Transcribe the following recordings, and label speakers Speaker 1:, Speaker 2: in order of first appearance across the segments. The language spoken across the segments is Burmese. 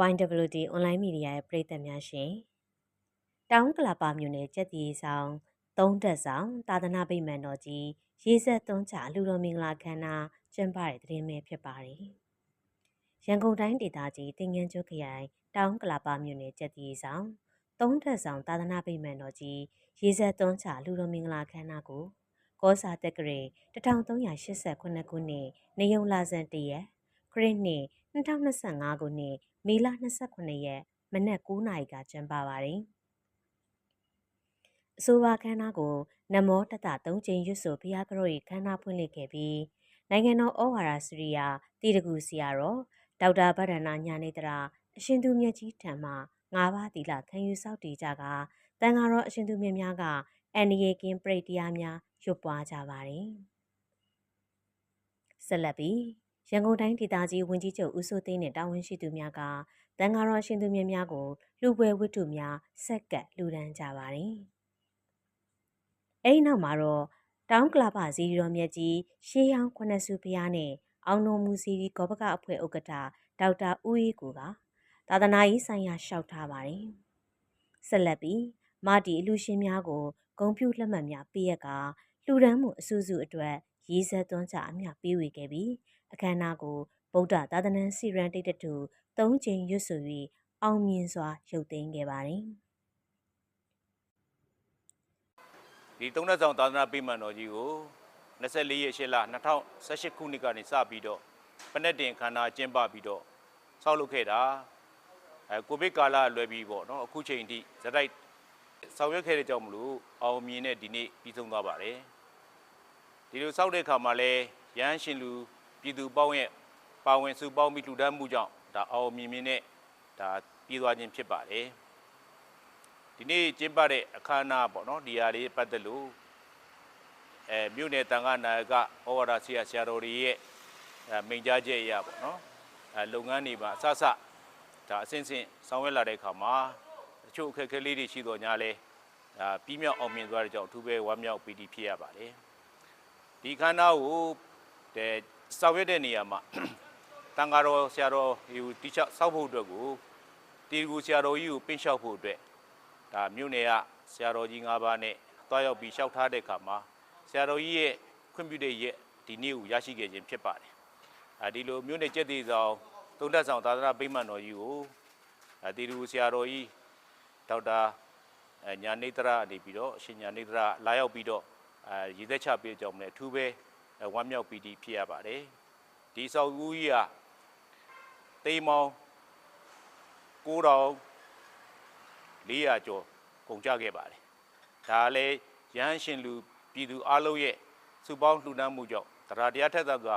Speaker 1: YWD online media ရဲ့ပရိသတ်များရှင်တောင်ကလာပါမြို့နယ်ကြက်တီဆောင်သုံးတက်ဆောင်သာသနာ့ဗိမာန်တော်ကြီးရေဆက်သွန်းချလူတော်မင်္ဂလာခမ်းနားကျင်းပတဲ့သတင်းပဲဖြစ်ပါတယ်ရန်ကုန်တိုင်းဒေသကြီးတင်ငန်းကျွခရိုင်တောင်ကလာပါမြို့နယ်ကြက်တီဆောင်သုံးတက်ဆောင်သာသနာ့ဗိမာန်တော်ကြီးရေဆက်သွန်းချလူတော်မင်္ဂလာခမ်းနားကိုကောစာတက္ကရေ1389ခုနှစ်နေယုံလာဇန်တရက်ခရစ်နှစ်2025ခုနှစ် မေလ29ရက်မနက်9:00နာရီကကျင်းပပါတယ်။အဆိုပါခမ်းနားကိုနမောတတသုံးချိန်ရွတ်ဆိုဘုရားကတော်၏ခမ်းနားဖွင့်လှစ်ခဲ့ပြီးနိုင်ငံတော်ဩဝါဒစရိယာတည်တကူဆရာတော်ဒေါက်တာဗဒ္ဒနာညာနေတရာအရှင်သူမြတ်ကြီးထံမှ၅ပါးသီလခံယူစောင့်တည်ကြကတန်ဃာတော်အရှင်သူမြတ်များကအန္တရာယ်ကင်းပြိတ္တရားများရွတ်ပွားကြပါတယ်။ဆက်လက်ပြီး ရန်ကုန်တိုင်းဒေသကြီးဝန်ကြီးချုပ်ဦးစိုးသိန်းနဲ့တာဝန်ရှိသူများကတန်ဃာတော်ရှင်သူမြတ်များကိုလူပွဲဝတ္ထုများဆက်ကပ်လူဒန်းကြပါတယ်။အဲဒီနောက်မှာတော့တောင်းကလာပဇီရီတော်မြတ်ကြီးရှေးရောင်းခုနှစ်စုဖျားနဲ့အောင်တော်မူစီရီကောပကအဖွဲ့ဥက္ကဋ္ဌဒေါက်တာဦးအေးကိုကသာသနာရေးဆိုင်ရာရှောက်ထားပါတယ်။ဆက်လက်ပြီးမာတီအလူရှင်များကိုဂုံပြူလက်မှတ်များပေးရကလူဒန်းမှုအစုစုအတွက် ရေးဆက်သွန်းချအမျှပေးဝေခဲ့ပြီးအခမ်းအနားကိုဗုဒ္ဓသာသနာစီရန်တိတ်တူ၃ချိန်ရွတ်ဆို၍အောင်မြင်စွာရုပ်သိမ်းခဲ့ပါတယ်။
Speaker 2: ဒီသုံးသက်ဆောင်သာသနာပိမှန်တော်ကြီးကို24ရက်8လ2018ခုနှစ်ကနေစပြီးတော့ပနက်တင်ခန္ဓာကျင်းပပြီးတော့ဆောက်လုပ်ခဲ့တာအဲကိုဗစ်ကာလလွယ်ပြီးပေါ့နော်အခုချိန်ထိဇက်တိုက်ဆောင်ရွက်ခဲ့တဲ့ကြောင့်မလို့အောင်မြင်တဲ့ဒီနေ့ပြီးဆုံးသွားပါတယ် ဒီလိုဆောက်တဲ့အခါမှာလဲရဟန်းရှင်လူပြည်သူပေါင်းရဲ့ပါဝင်စုပေါင်းပြီးလှူဒန်းမှုကြောင့်ဒါအောင်မြင်မြင်နဲ့ဒါပြီးသွားခြင်းဖြစ်ပါတယ်ဒီနေ့ကျင်းပတဲ့အခမ်းအနားပေါ့နော်ဒီဟာလေးပတ်သက်လို့အဲမြို့နယ်တန်ခါနာယကဩဝါဒဆရာဆရာတော်တွေရဲ့အဲမိန့်ကြားချက်အရပေါ့နော်အဲလုပ်ငန်းတွေမှာအဆအဆဒါအစဉ်စဉ်ဆောင်ရွက်လာတဲ့အခါမှာတချို့အခက်အခဲလေးတွေရှိတော့ညာလဲဒါပြီးမြောက်အောင်မြင်သွားတဲ့ကြောင့်အထူးပဲဝမ်းမြောက်ပီတိဖြစ်ရပါတယ် ဒီခမ်းနားကိုတဲ့ဆောင်ရွက်တဲ့နေရာမှာတန်ဃာတော်ဆရာတော်ဟိုတိချစောက်ဖို့အတွက်ကိုတီကူဆရာတော်ကြီးကိုပင့်လျှောက်ဖို့အတွက်ဒါမြို့နယ်ကဆရာတော်ကြီး၅ပါးနဲ့တွားရောက်ပြီးလျှောက်ထားတဲ့အခါမှာဆရာတော်ကြီးရဲ့ခွင့်ပြုတဲ့ရက်ဒီနေ့ကိုရရှိခဲ့ခြင်းဖြစ်ပါတယ်အဲဒီလိုမြို့နယ်ကျက်သေးဆောင်သုံးသက်ဆောင်သာသနာ့ဗိမာန်တော်ကြီးကိုအဲတီကူဆရာတော်ကြီးဒေါက်တာအဲညာနေတရအနေပြီးတော့အရှင်ညာနေတရလာရောက်ပြီးတော့ အဲရည်သက်ချပေးကြောင်းလည်းအထူးပဲဝမ်းမြောက်ပီတိဖြစ်ရပါတယ်ဒီဆောက်ဦးကြီးကတိမ်မောင်9400ကျော်ကုန်ကြခဲ့ပါတယ်ဒါလည်းရဟန်းရှင်လူပြည်သူအလုံးရဲ့စုပေါင်းလှူဒန်းမှုကြောင့်တရားတရားထက်သစွာ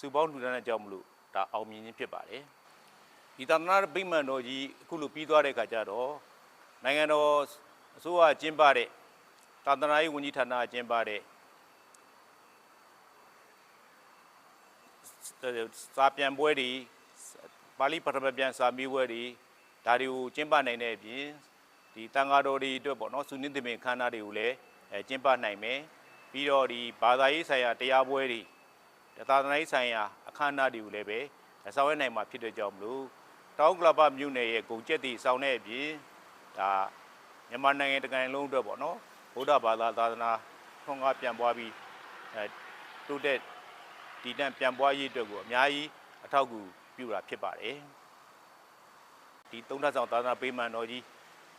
Speaker 2: စုပေါင်းလှူဒန်းတဲ့ကြောင့်မလို့ဒါအောင်မြင်ခြင်းဖြစ်ပါတယ်ဒီသာသနာ့ဗိမာန်တော်ကြီးအခုလိုပြီးသွားတဲ့အခါကျတော့နိုင်ငံတော်အစိုးရကျင်းပတဲ့ သာသနာရေးဝန်ကြီးဌာနကျင်းပတဲ့စာပြန်ပွဲတွေပါဠိပထမပြန်စာမေးပွဲတွေဒါတွေကိုကျင်းပနိုင်တဲ့အပြင်ဒီတန်ဃာတော်တွေအတွက်ပေါ့နော်စုနည်းသမင်ခန္ဓာတွေကိုလည်းအဲကျင်းပနိုင်မယ်ပြီးတော့ဒီဘာသာရေးဆိုင်ရာတရားပွဲတွေသာသနာရေးဆိုင်ရာအခမ်းအနားတွေကိုလည်းပဲဆောင်ရွက်နိုင်မှာဖြစ်တဲ့ကြောင့်မလို့တောင်းကလပမြို့နယ်ရဲ့ဂုံကျက်တီဆောင်တဲ့အပြင်ဒါမြန်မာနိုင်ငံတကန်လုံးအတွက်ပေါ့နော် ဗုဒ္ဓဘာသာသာသနာထွန်းကားပြန်ပွားပြီးအဲတိုးတက်တည်တံ့ပြန်ပွားရေးအတွက်ကိုအများကြီးအထောက်အကူပြုတာဖြစ်ပါတယ်ဒီသုံးထပ်ဆောင်သာသနာပေးမှန်တော်ကြီး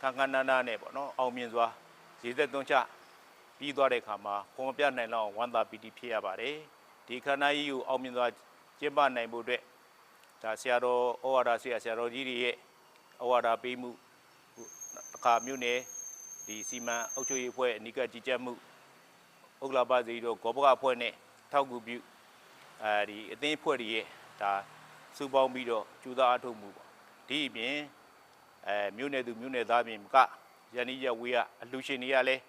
Speaker 2: ခန်းခန်းနာနာနဲ့ပေါ့နော်အောင်မြင်စွာရေသက်သွန်းချပြီးသွားတဲ့အခါမှာခွန်မပြနိုင်လောက်ဝမ်းသာပီတိဖြစ်ရပါတယ်ဒီခန္ဓာကြီးကိုအောင်မြင်စွာကျင့်ပနိုင်ဖို့အတွက်ဒါဆရာတော်ဩဝါဒဆရာဆရာတော်ကြီးတွေရဲ့ဩဝါဒပေးမှုအခါမြို့နယ် ဒီစီမံအုပ်ချုပ်ရေးအဖွဲ့အနိကကြီးကြပ်မှုဥက္ကလာပဇီတို့ဂောဘကအဖွဲ့နဲ့ထောက်ကူပြုအဲဒီအသင်းအဖွဲ့တွေရဲ့ဒါစုပေါင်းပြီးတော့ကျူသားအထုတ်မှုပေါ့ဒီအပြင်အဲမြို့နယ်သူမြို့နယ်သားပြင်ကရန်ဤရဝေးကအလှရှင်တွေကလည်း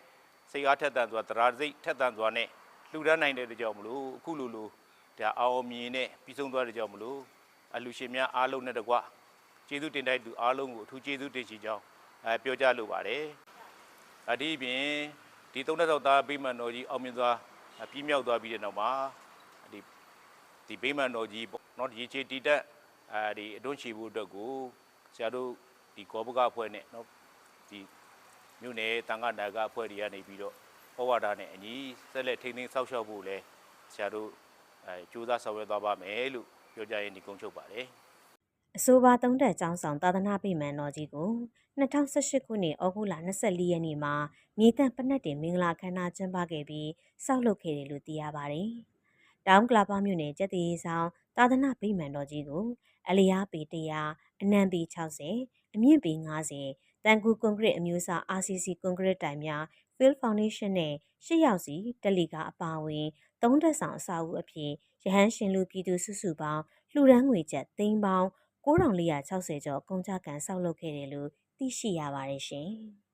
Speaker 2: စိတ်အားထက်သန်စွာတရားစိတ်ထက်သန်စွာနဲ့လှူဒန်းနိုင်တဲ့ကြောင့်မလို့အခုလိုလိုဒါအောင်မြင်နဲ့ပြီးဆုံးသွားတဲ့ကြောင့်မလို့အလှရှင်များအားလုံးနဲ့တကွကျေးဇူးတင်တိုက်သူအားလုံးကိုအထူးကျေးဇူးတင်ရှိကြောင်းအဲပြောကြားလိုပါတယ် အဒီအပြင်ဒီသုံးသက်သောသားဗိမာန်တော်ကြီးအောင်မြင်စွာပြီးမြောက်သွားပြီးတဲ့နောက်မှာဒီဒီဗိမာန်တော်ကြီးပေါ့နော်ဒီခြေတီတက်အဲဒီအတွန်းချီဖို့အတွက်ကိုကဆရာတို့ဒီကောပကအဖွဲ့နဲ့နော်ဒီမြို့နယ်တန်ခါနာကအဖွဲ့တွေကနေပြီးတော့ဟောဝါဒနဲ့အညီဆက်လက်ထိန်းသိမ်းဆောက်ရှောက်ဖို့လဲဆရာတို့အဲကြိုးစားဆောင်ရွက်သွားပါမယ်လို့ပြောကြရင်ဒီကုန်းချုပ်ပါတယ်
Speaker 1: အဆိုပါသုံးတက်ကျောင်းဆောင်သာသနာ့ပိမှန်တော်ကြီးကို 2018ခုနှစ်ဩဂုတ်လ24ရက်နေ့မှာမြေတံပနက်တင်မင်္ဂလာခမ်းနားကျင်းပခဲ့ပြီးစောက်လုပ်ခဲ့တယ်လို့သိရပါတယ်။တောင်ကလာပါမြို့နယ်ကျက်တီဆောင်သာသနာ့ပိမှန်တော်ကြီးကိုအလျားပေ100အနံပေ60အမြင့်ပေ90တန်ကူကွန်ကရစ်အမျိုးအစား RCC ကွန်ကရစ်တိုင်များ Field Foundation နဲ့ရှစ်ယောက်စီတက်လီကအပါအဝင်သုံးတက်ဆောင်အစာအုပ်အဖြစ်ရဟန်းရှင်လူပြည်သူစုစုပေါင်းလှူဒန်းငွေကျပ်သိန်းပေါင်း9460ကျော်ကုန်ကြကန်ဆောက်လုပ်ခဲ့တယ်လို့ သိရှိရပါတယ်ရှင်။